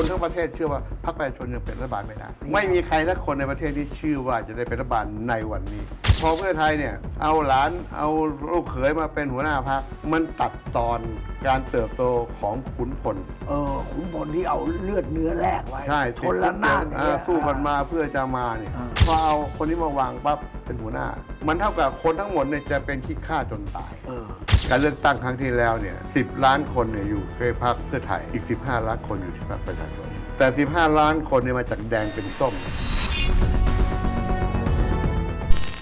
คนทั้งประเทศเชื่อว่าพรรคประชาชนยังเป็นรัฐบาลไม่ได้ไม่มีใครสักคนในประเทศที่ชื่อว่าจะได้เป็นรัฐบาลในวันนี้ พอเพื่อไทยเนี่ยเอาหลานเอาลูกเขยมาเป็นหัวหน้าพรรคมันตัดตอนการเติบโตของขุนพลเออขุนพลที่เอาเลือดเนื้อแลกไว้ใช่ชนละนานเออสู้กันมาเพื่อจะมาเนี่ยอ่าพอเอาคนนี้มาวางปั๊บเป็นหัวหน้า มันเท่ากับคนทั้งหมดเนี่ยจะเป็นขี้ข้าจนตายเออการเลือกตั้งครั้งที่แล้วเนี่ย10ล้านคนเนี่ยอยู่ในพรรคเพื่อไทยอีก 15 ล้านคนอยู่ที่พรรคประชาชนแต่ 15 ล้านคนเนี่ยมาจากแดงเป็นส้ม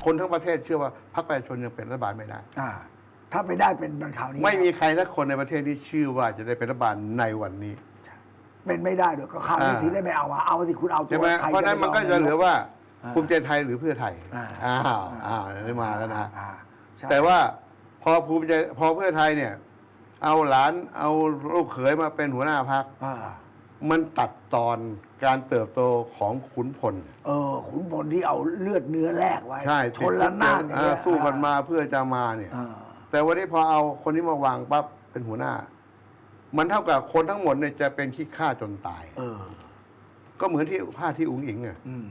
คนทั้งประเทศเชื่อว่าพรรคประชาชนยังเป็นรัฐบาลไม่ได้ อ่า ถ้าไปได้เป็นบันข่าวนี้ไม่มีใครสักคนในประเทศที่ชื่อว่าจะได้เป็นรัฐบาลในวันนี้ เป็นไม่ได้ด้วยก็ข่าวนี้อ่า ทีได้ไม่เอามาเอาสิคุณเอาตัใช่วไหมใครเพราะฉะนั้นมันก็ไปจะยเหลือว่าอ่าภูมิใจไทยหรือเพื่อไทยอ่าอ้าวอ้าวได้มาแล้วนะ อ่าใช่แต่ว่าพอภูมิใจพอเพื่อไทยเนี่ย เอาหลานเอาลูกเขยมาเป็นหัวหน้าพรรคอ่า มันตัดตอนการเติบโตของขุนพล เออ ขุนพลที่เอาเลือดเนื้อแลกไว้ใช่ชนละนานเออสู้กันมาเพื่อจะมาเนี่ยอ่าแต่วันนี้พอเอาคนนี้มาวางปั๊บเป็นหัวหน้า มันเท่ากับคนทั้งหมดเนี่ยจะเป็นขี้ข้าจนตาย เออ ก็เหมือนที่ผ้าที่อุ๋งอิงอะอืม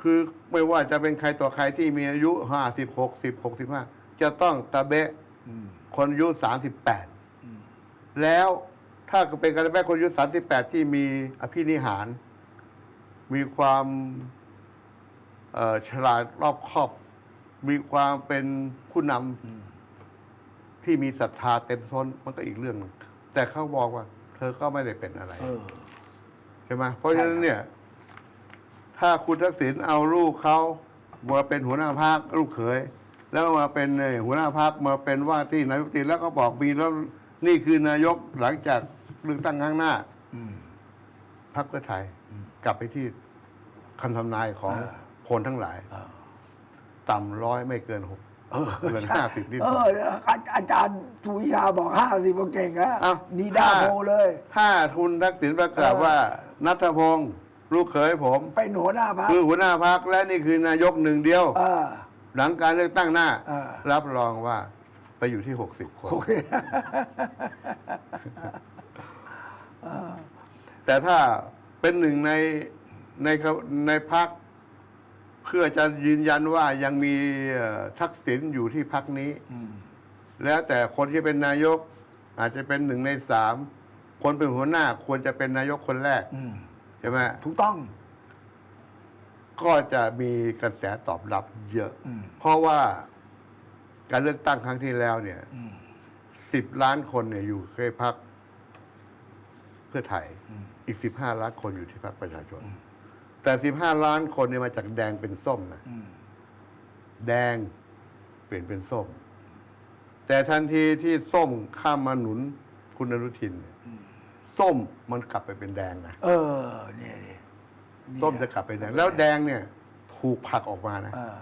คือไม่ว่าจะเป็นใครต่อใครที่มีอายุห้าสิบหกสิบหกสิบห้าจะต้องตะเบะอืมคนอายุสามสิบแปดอืมแล้ว ถ้าเป็นการแม่คนอายุสามสิบแปดที่มีอภินิหาร มีความเอ่อฉลาดรอบคอบ มีความเป็นผู้นำที่มีศรัทธาเต็มท้นมันก็อีกเรื่องหนึงแต่เขาบอกว่า เธอก็ไม่ได้เป็นอะไรเออใช่ไหมเพราะฉะนั้นเนี่ย ถ้าคุณทักษิณเอาลูกเขามาเป็นหัวหน้าพักลูกเขยแล้วมาเป็นเอ่อหัวหน้าพักมาเป็นว่าที่นายกรัฐมนตรีแล้วก็บอกมีแล้วนี่คือนายกหลังจาก เลือกตั้งข้างหน้าอืมพักเพื่อไทย กลับไปที่คำทำนายของเออคนทั้งหลายเออต่ำร้อยไม่เกินหกเออเกินใช่ห้าสิบนิดเอออาอาจารย์ทุวิชาบอกห้าสิบเก่งนะเอ้านี่ด้าโมเลยถ้าคุณทักษิณประกาศเออว่า นัทพงศ์ลูกเขยผมเป็นหัวหน้าพรรคคือหัวหน้าพักและนี่คือนายกหนึ่งเดียวเออหลังการเลือกตั้งหน้าเออรับรองว่าไปอยู่ที่60คนโอเค แต่ถ้าเป็นหนึ่งในในขในพักเพื่อจะยืนยันว่ายังมีเอ่อทักษิณอยู่ที่พักนี้อืมแล้วแต่คนที่เป็นนายก อาจจะเป็นหนึ่งในสามคนเป็นหัวหน้าควรจะเป็นนายกคนแรกอืมใช่ไหมถูกต้อง ก็จะมีกระแสตอบรับเยอะอืมเพราะว่าการเลือกตั้งครั้งที่แล้วเนี่ยอืมสิบล้านคนเนี่ยอยู่ในพัก เพื่อไทยอืมอีกสิบห้าล้านคนอยู่ที่พักประชาชน แต่สิบห้าล้านคนเนี่ยมาจากแดงเป็นส้มนะอืมแดงเปลี่ยนเป็นส้ม แต่ทันทีที่ส้มข้ามมาหนุนคุณอนุทินเนี่ยส้มมันกลับไปเป็นแดงนะเออเนี่ยเนี่ยส้มจะกลับไปแดงแล้วแดงเนี่ยถูกผลักออกมานะเออ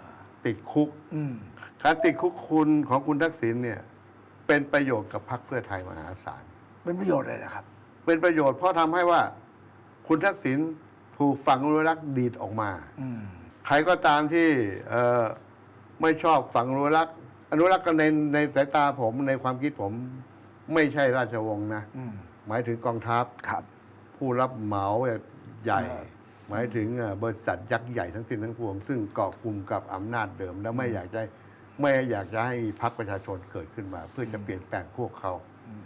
ติดคุกอืมการติดคุกคุณของคุณทักษิณเนี่ย เป็นประโยชน์กับพรรคเพื่อไทยมหาศาลเป็นประโยชน์เลยนะครับ เป็นประโยชน์เพราะทำให้ว่าคุณทักษิณถูกฝั่งอนุรักษ์ดีดออกมาอืมใครก็ตามที่เอ่อไม่ชอบฝั่งอนุรักษ์อนุรักษ์กันในในสายตาผมในความคิดผมไม่ใช่ราชวงศ์นะอืมหมายถึงกองทัพครับผู้รับเหมาใหญ่เออหมายถึงเอ่อบริษัทยักษ์ใหญ่ทั้งสิ้นทั้งปวง ซึ่งเกาะกลุ่มกับอำนาจเดิม แล้วไม่อยากจะไม่อยากจะให้มีพรรคประชาชนเกิดขึ้นมา เพื่อจะเปลี่ยนแปลงพวกเขาอ